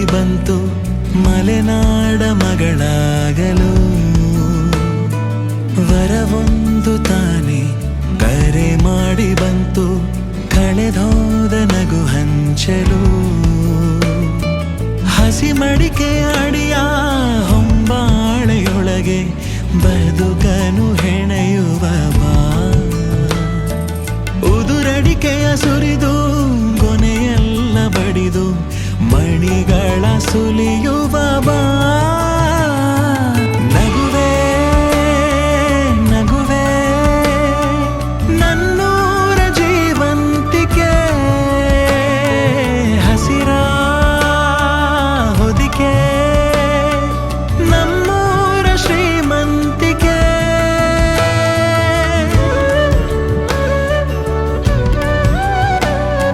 ಬಂತು ಮಲೆನಾಡ ಮಗಳಾಗಲು. ವರವೊಂದು ತಾನೆ ಕರೆ ಮಾಡಿ ಬಂತು ಕಳೆದೋದ ನಗು ಹಂಚಲು. ಹಸಿ ಮಡಿಕೆ ಅಡಿಯ ಹೊಂಬಾಳೆಯೊಳಗೆ ಬದುಕನು ಹೆಣೆಯುವ ಬಾ. ಉದುರಡಿಕೆಯ ಸುರಿದು ಕೊನೆಯೆಲ್ಲ ಬಡಿದು ಮಣಿಗಳ ಸುಲಿಯು